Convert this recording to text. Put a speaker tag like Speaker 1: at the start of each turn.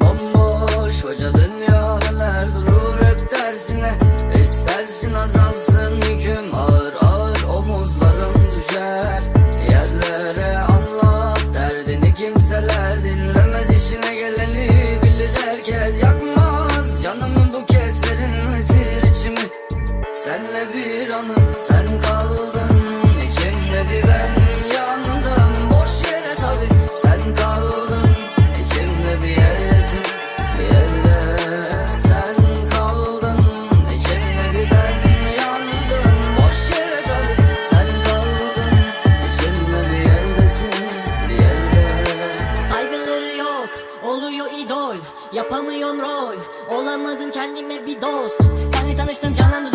Speaker 1: Bomboş koca dünya neler durur hep tersine İstersin azalsın yüküm ağır ağır omuzlarım düşer. Yerlere anlat derdini kimseler dinlemez. İşine geleni bilir herkes yakmaz. Canımı bu kez serinletir içimi. Senle bir anı sen kaldın
Speaker 2: oluyor idol Yapamıyorum rol. Olamadım kendime bir dost. Senle tanıştım canlandı